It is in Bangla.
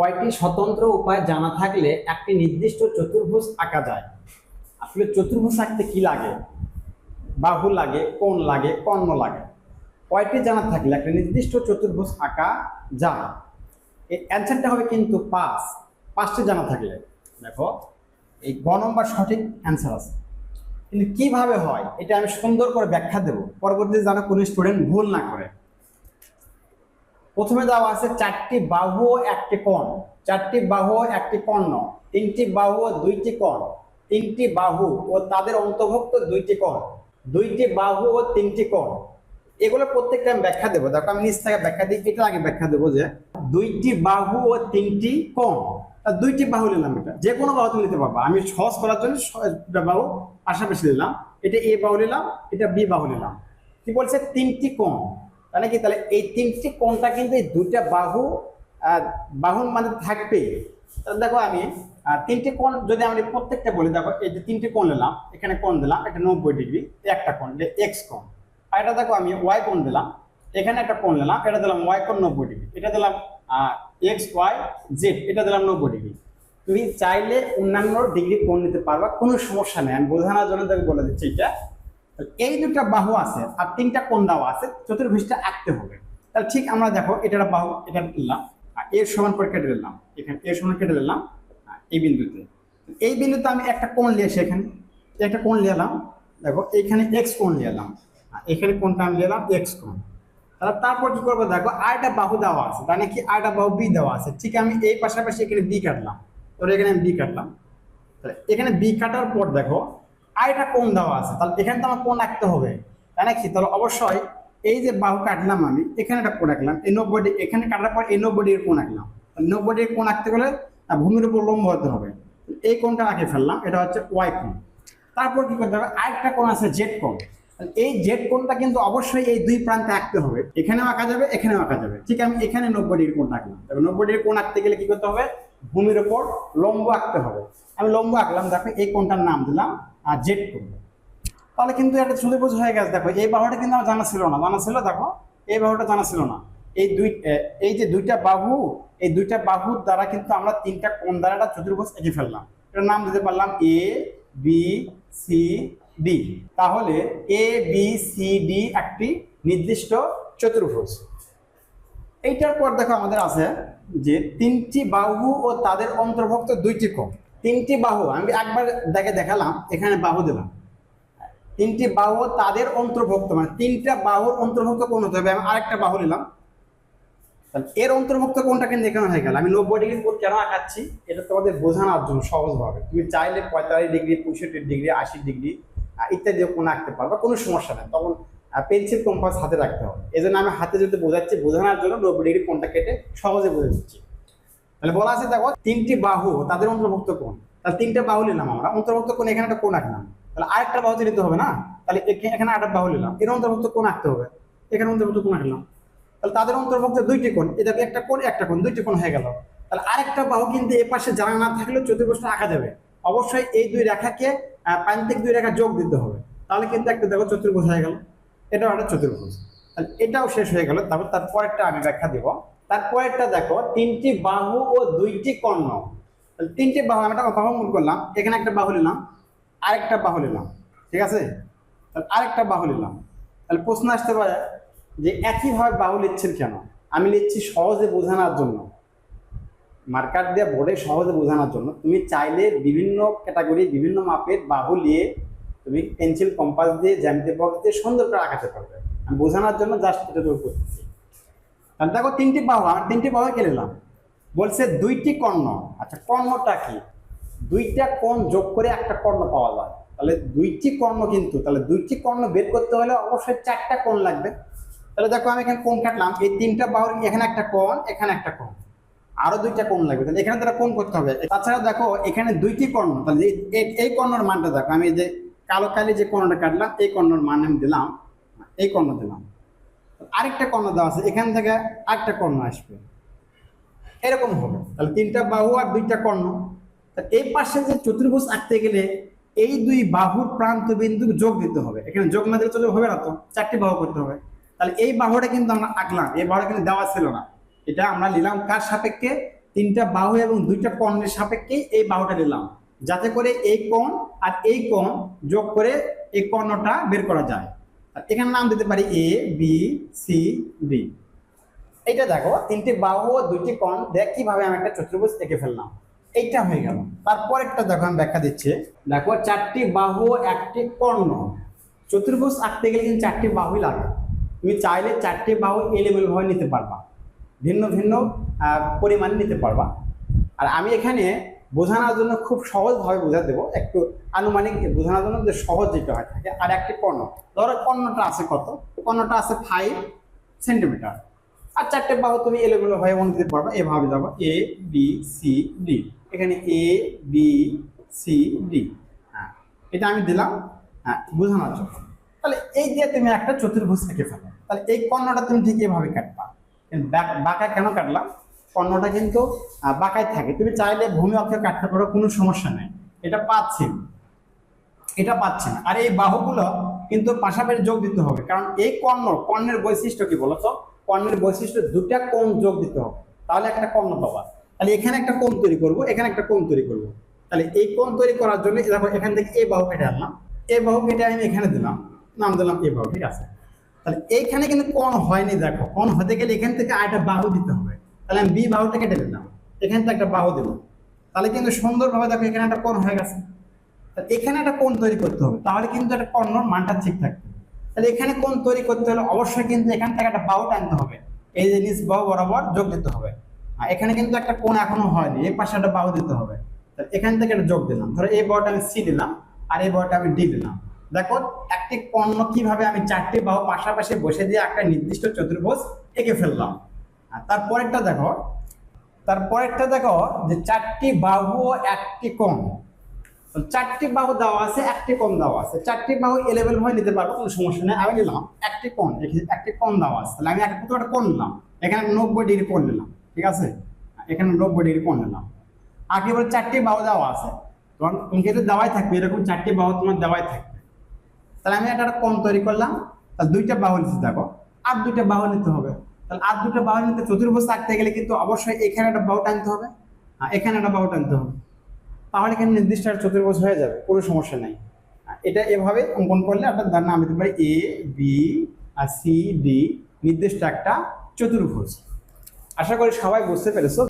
কয়টি স্বতন্ত্র উপায় জানা থাকলে একটি নির্দিষ্ট চতুর্ভুজ আঁকা যায়? আসলে চতুর্ভুজ আঁকতে কি লাগে? বাহু লাগে, কোণ লাগে, কর্ণ লাগে। কয়টি জানা থাকলে একটা নির্দিষ্ট চতুর্ভুজ আঁকা যায়? এই অ্যান্সারটা হবে কিন্তু পাঁচ। পাঁচটি জানা থাকলে। দেখো, এই গ নম্বর সঠিক অ্যান্সার আছে। কিন্তু কীভাবে হয়? এটা আমি সুন্দর করে ব্যাখ্যা দেব। পরবর্তীতে যেন কোনো স্টুডেন্ট ভুল না করে। প্রথমে দেওয়া আছে চারটি বাহু, একটি কোণ। চারটি বাহু, একটি কর্ণ। তিনটি বাহু, দুইটি কোণ। তিনটি বাহু ও তাদের অন্তর্ভুক্ত দুইটি কোণ। দুইটি বাহু ও তিনটি কোণ। এগুলো প্রত্যেকটা আমি ব্যাখ্যা দেবো। দেখো, আমি নিচ থেকে ব্যাখ্যা দিই এটা আগে ব্যাখ্যা দেবো যে দুইটি বাহু ও তিনটি কোণ। দুইটি বাহু নিলাম এটা। যে কোনো বাহু তুমি নিতে পারবা। আমি সহজ করার জন্য বাহু পাশাপাশি নিলাম। এটা এ বাহু নিলাম, এটা বি বাহু নিলাম। কি বলছে? তিনটি কোণ। তাহলে কি তাহলে এই তিনটি কোণটা কিন্তু এই দুইটা বাহু বাহুর মধ্যে থাকবে তাহলে দেখো আমি তিনটি কোণ যদি আমি প্রত্যেকটা বলি, দেখো এই যে তিনটি কোণ নিলাম, এখানে কোণ দিলাম, এটা নব্বই ডিগ্রি একটা যে এক্স কোণ। আর এটা দেখো আমি ওয়াই কোণ দিলাম, এখানে একটা কোণ নিলাম, এটা দিলাম ওয়াই কোণ নব্বই ডিগ্রি, এটা দিলাম এক্স ওয়াই জেড এটা দিলাম নব্বই ডিগ্রি। তুমি চাইলে অন্যান্য ডিগ্রি কোণ নিতে পারবা, কোনো সমস্যা নেই, আমি বোঝানোর জন্য তোকে বলে দিচ্ছি এটা। এই দুটা বাহু আছে আর তিনটা দেওয়া আছে, চতুর্ভুজটা আঁকতে হবে। তাহলে ঠিক আমরা দেখো এটা একটা বাহু এটা নিলাম আর এর সমান করে কেটে নিলাম। এখানে এর সমান কেটে নিলাম এই বিন্দুতে। এই বিন্দুতে আমি একটা কোণ নিয়ে এসে এখানে একটা কোণ নিয়ে দেখো এখানে এক্স কোণ নিয়ে এখানে কোণটা আমি নিলাম এক্স কোণ। তাহলে তারপর কি করব দেখো আরেকটা বাহু দেওয়া আছে, তার নাকি আরেকটা বাহু বি দেওয়া আছে। ঠিক আমি এই পাশাপাশি এখানে বি কাটলাম তোর এখানে আমি বি কাটলাম। তাহলে এখানে বি কাটার পর দেখো আরেকটা কোন দেওয়া আছে? তাহলে এখানে তো আমার কোন আঁকতে হবে? তাই নাকি তাহলে অবশ্যই এই যে বাহু কাটলাম আমি, এখানে একটা কোণ আঁকলাম এই নব্বইটি, এখানে কাটার পর এই নব্বই ডিগ্রির কোণ আঁকলাম নব্বই ডিগ্রির কোণ আঁকতে গেলে ভূমির উপর লম্ব হতে হবে। এই কোণটা আঁকে ফেললাম, এটা হচ্ছে ওয়াই কোণ। তারপর কি করতে হবে? আরেকটা কোণ আছে জেড তাহলে এই জেড কোণটা কিন্তু অবশ্যই এই দুই প্রান্তে আঁকতে হবে। এখানেও আঁকা যাবে, এখানেও আঁকা যাবে। ঠিক আমি এখানে নব্বই ডিগ্রি আঁকলাম। তবে নব্বই ডিগ্রি আঁকতে গেলে কি করতে হবে? ভূমির উপর লম্ব আঁকতে হবে। আমি লম্ব আঁকলাম, দেখো এই কোণটার নাম দিলাম জেড কোণ তাহলে কিন্তু একটা সুদীপুজ হয়ে গেছে, দেখো, এই বাহুটা কিন্তু আমার জানা ছিল না। জানা ছিল, দেখো, এই বাহুটা জানা ছিল না। এই দুই এই যে দুইটা বাহু, এই দুইটা বাহুর দ্বারা কিন্তু আমরা তিনটা কোণ দ্বারা একটা চতুর্ভুজ এঁকে ফেললাম। এটার নাম দিতে পারলাম এ বি সি ডি তাহলে এ বি সি ডি একটি নির্দিষ্ট চতুর্ভুজ। এইটার পর দেখো আমাদের আছে যে তিনটি বাহু ও তাদের অন্তর্ভুক্ত দুইটি কোণ। তিনটি বাহু, আমি একবার দেখে দেখালাম, এখানে বাহু দিলাম। তিনটি বাহু তাদের অন্তর্ভুক্ত মানে তিনটা বাহুর অন্তর্ভুক্ত কোন হতে হবে। আমি আরেকটা বাহু নিলাম। এর অন্তর্ভুক্ত কোনটা কিন্তু এখানে হয়ে গেল। আমি নব্বই ডিগ্রি কোণ কেন আঁকাচ্ছি? এটা তোমাদের বোঝানোর জন্য সহজভাবে। তুমি চাইলে পঁয়তাল্লিশ ডিগ্রি, পঁয়ষট্টি ডিগ্রি, আশি ডিগ্রি ইত্যাদি কোণ আঁকতে পারবা কোনো সমস্যা নেই। তখন পেন্সিল, কম্পাস হাতে রাখতে হবে। এই আমি হাতে যদি বোঝাচ্ছি, বোঝানোর জন্য নব্বই ডিগ্রি কোনটা কেটে সহজে বোঝা দিচ্ছি। তাহলে বলা আছে, দেখো, তিনটি বাহু, তাদের অন্তর্ভুক্ত কোণ। তাহলে তিনটে বাহু নিলাম আমরা। অন্তর্ভুক্ত কোণ, এখানে একটা কোণ আঁকলাম। তাহলে আরেকটা বাহুতে নিতে হবে না? তাহলে এখা- এখানে আরেকটা বাহু নিলাম। এর অন্তর্ভুক্ত কোণ আঁকতে হবে। এখানে অন্তর্ভুক্ত কোণ আঁকলাম। তাহলে তাদের অন্তর্ভুক্ত দুইটি কোণ। এটা একটা কোণ একটা কোণ, দুইটি কোণ হয়ে গেল। তাহলে আরেকটা বাহু কিন্তু এ পাশে জানা না থাকলেও চতুর্ভুজটা আঁকা যাবে। অবশ্যই এই দুই রেখাকে প্রান্তিক দুই রেখা যোগ দিতে হবে। তাহলে কিন্তু একটা, দেখো, চতুর্ভুজ হয়ে গেল। এটাও একটা চতুর্ভুজ। তাহলে এটাও শেষ হয়ে গেল। তারপর তারপর একটা আমি ব্যাখ্যা দিব। তারপরেরটা দেখো, তিনটি বাহু ও দুইটি কর্ণ। তিনটি বাহু, আমি একটা বাহু মনে করলাম, এখানে একটা বাহু নিলাম, আরেকটা বাহু নিলাম, ঠিক আছে? তাহলে আরেকটা বাহু নিলাম। তাহলে প্রশ্ন আসতে পারে যে একইভাবে বাহু নিচ্ছেন কেন? আমি নিচ্ছি সহজে বোঝানোর জন্য। মার্কার দিয়ে বোর্ডে সহজে বোঝানোর জন্য। তুমি চাইলে বিভিন্ন ক্যাটাগরি, বিভিন্ন মাপের বাহু নিয়ে তুমি পেন্সিল, কম্পাস দিয়ে, জ্যামিতি বক্স দিয়ে সুন্দর করে আঁকাতে পারবে। আমি বোঝানোর জন্য জাস্ট এটা তুমি করতেছি। তাহলে দেখো তিনটি বাহু আমার তিনটি বাহু কে নিলাম? বলছে দুইটি কর্ণ। আচ্ছা কর্ণটা কি? দুইটা কোণ যোগ করে একটা কর্ণ পাওয়া যায়। তাহলে দুইটি কর্ণ কিন্তু, তাহলে দুইটি কর্ণ বের করতে হলে অবশ্যই চারটা কোণ লাগবে। তাহলে দেখো আমি এখানে কোণ কাটলাম, এই তিনটা বাহুর এখানে একটা কোণ, এখানে একটা কোণ। আরও দুইটা কোণ লাগবে, তাহলে এখানে তারা কোণ করতে হবে। তাছাড়া দেখো, এখানে দুইটি কর্ণ, তাহলে এই- কর্ণর মানটা দেখো। আমি যে কালো কালি যে কর্ণটা কাটলাম, এই কর্ণর মান আমি দিলাম, এই কর্ণ দিলাম। আরেকটা কর্ণ দেওয়া আছে, এখান থেকে আরেকটা কর্ণ আসবে। এরকম হবে। তাহলে তিনটা বাহু আর দুইটা কর্ণ। এই পাশে যে চতুর্ভুজ আঁকতে গেলে এই দুই বাহুর প্রান্ত বিন্দু যোগ দিতে হবে। এখানে যোগ না দিলে তো হবে না তো, চারটি বাহু করতে হবে। তাহলে এই বাহুটা কিন্তু আমরা আঁকলাম, এই বাহুটা কিন্তু দেওয়া ছিল না। এটা আমরা নিলাম কার সাপেক্ষে? তিনটা বাহু এবং দুইটা কর্ণের সাপেক্ষে এই বাহুটা নিলাম। যাতে করে এই কোণ আর এই কোণ যোগ করে এই কর্ণটা বের করা যায়। এখানে নাম দিতে পারি এ বি সি ডি এইটা দেখো, তিনটি বাহু ও দুইটি কোণ, দেখ কীভাবে আমি একটা চতুর্ভুজ এঁকে ফেললাম। এইটা হয়ে গেল। তারপর একটা দেখো, আমি ব্যাখ্যা দিচ্ছি। দেখো, চারটি বাহু, একটি কর্ণ। চতুর্ভুজ আঁকতে গেলে কিন্তু চারটি বাহুই লাগে। তুমি চাইলে চারটি বাহু এলেমেল ভাবে নিতে পারবা। ভিন্ন ভিন্ন পরিমাণে নিতে পারবা। আর আমি এখানে বোঝানোর জন্য খুব সহজভাবে বোঝা দেবো। একটু আনুমানিক বোঝানোর জন্য যে সহজ যেটা হয়, থাকে আর একটি কর্ণ ধরো কর্ণটা আছে কত? কর্ণটা আছে ফাইভ সেন্টিমিটার আর চারটে বাহু তুমি এলোমেলো হয়ে মনে দিতে পারবা এভাবে যাব। এ বি সি ডি এখানে এ বি সি ডি হ্যাঁ এটা আমি দিলাম। হ্যাঁ বোঝানোর জন্য। তাহলে এই দিয়ে তুমি একটা চতুর্ভুজ এঁকে ফেলো। তাহলে এই কর্ণটা তুমি ঠিক এভাবে কাটবা। বাঁক- কেন কাটলাম? কর্ণটা কিন্তু বাঁকায় থাকে। তুমি চাইলে ভূমি অক্ষে কাটতে পারো কোনো সমস্যা নেই। এটা পাচ্ছি এটা পাচ্ছে না আর এই বাহুগুলো কিন্তু পাশাপাশি যোগ দিতে হবে। কারণ এই কর্ণ, কর্ণের বৈশিষ্ট্য কি বলতো? কর্ণের বৈশিষ্ট্য দুটা কোণ যোগ দিতে হবে। তাহলে একটা কর্ণ পাবা। তাহলে এখানে একটা কোণ তৈরি করব, এখানে একটা কোণ তৈরি করব। তাহলে এই কোণ তৈরি করার জন্য দেখো, এখান থেকে এই বাহু কেটে আনলাম। এই বাহু কেটে আমি এখানে দিলাম। নাম দিলাম এই বাহু, ঠিক আছে? তাহলে এইখানে কিন্তু কোণ হয়নি, দেখো। কোণ হতে গেলে এখান থেকে আরেকটা বাহু দিতে হবে। তাহলে আমি বি বাহুটা কেটে দিলাম এখানে তো একটা বাহু দিলাম তাহলে কিন্তু সুন্দরভাবে দেখো এখানে একটা কোণ হয়ে গেছে। এখানে একটা কোণ তৈরি করতে হবে। তাহলে কিন্তু একটা কর্ণর মানটা ঠিক থাকবে। তাহলে এখানে কোণ তৈরি করতে হলে অবশ্যই কিন্তু এখান থেকে একটা বাহু টানতে হবে। এই যে নিচ বাহু বরাবর যোগ দিতে হবে। আর এখানে কিন্তু একটা কোণ এখনও হয়নি। এই পাশে একটা বাহু দিতে হবে। এখান থেকে একটা যোগ দিলাম। ধরো এই বাহুটা আমি সি দিলাম আর এই বাহুটা আমি ডি দিলাম। দেখো একটি কর্ণ কীভাবে আমি চারটি বাহু পাশাপাশি বসে দিয়ে একটা নির্দিষ্ট চতুর্ভুজ এঁকে ফেললাম। আর তারপরেরটা দেখো তারপরেরটা দেখো যে চারটি বাহু একটি কম চারটি বাহু দেওয়া আছে, একটি কম দেওয়া আছে। চারটি বাহু এলেভেল ভাবে নিতে পারব, কোনো সমস্যা নেই। আমি নিলাম, একটি এখানে একটি কম দেওয়া আছে। তাহলে আমি একটা প্রথমে একটা কোণ নিলাম, এখানে নব্বই ডিগ্রি কোণ নিলাম, ঠিক আছে? এখানে নব্বই ডিগ্রি কোণ নিলাম। একেবারে চারটি বাহু দেওয়া আছে। তোমার তুমি কিন্তু দেওয়াই থাকবে, এরকম চারটি বাহু তোমার দেওয়াই থাকবে। তাহলে আমি একটা কোণ তৈরি করলাম, তাহলে দুইটা বাহু নিতে দেখো আর দুইটা বাহু নিতে হবে। তাহলে আর দুটো বাহু নিতে চতুর্ভুজ আঁকতে গেলে কিন্তু অবশ্যই এখানে একটা বাহু টানতে হবে। হ্যাঁ এখানে একটা বাহু টানতে হবে। তাহলে এখানে নির্দিষ্ট একটা চতুর্ভুজ হয়ে যাবে, কোনো সমস্যা নাই। এটা এভাবে অঙ্কন করলে আপনার তার নাম দিতে পারে এ বি আর সি ডি নির্দিষ্ট একটা চতুর্ভুজ। আশা করি সবাই বুঝতে পেরেছ।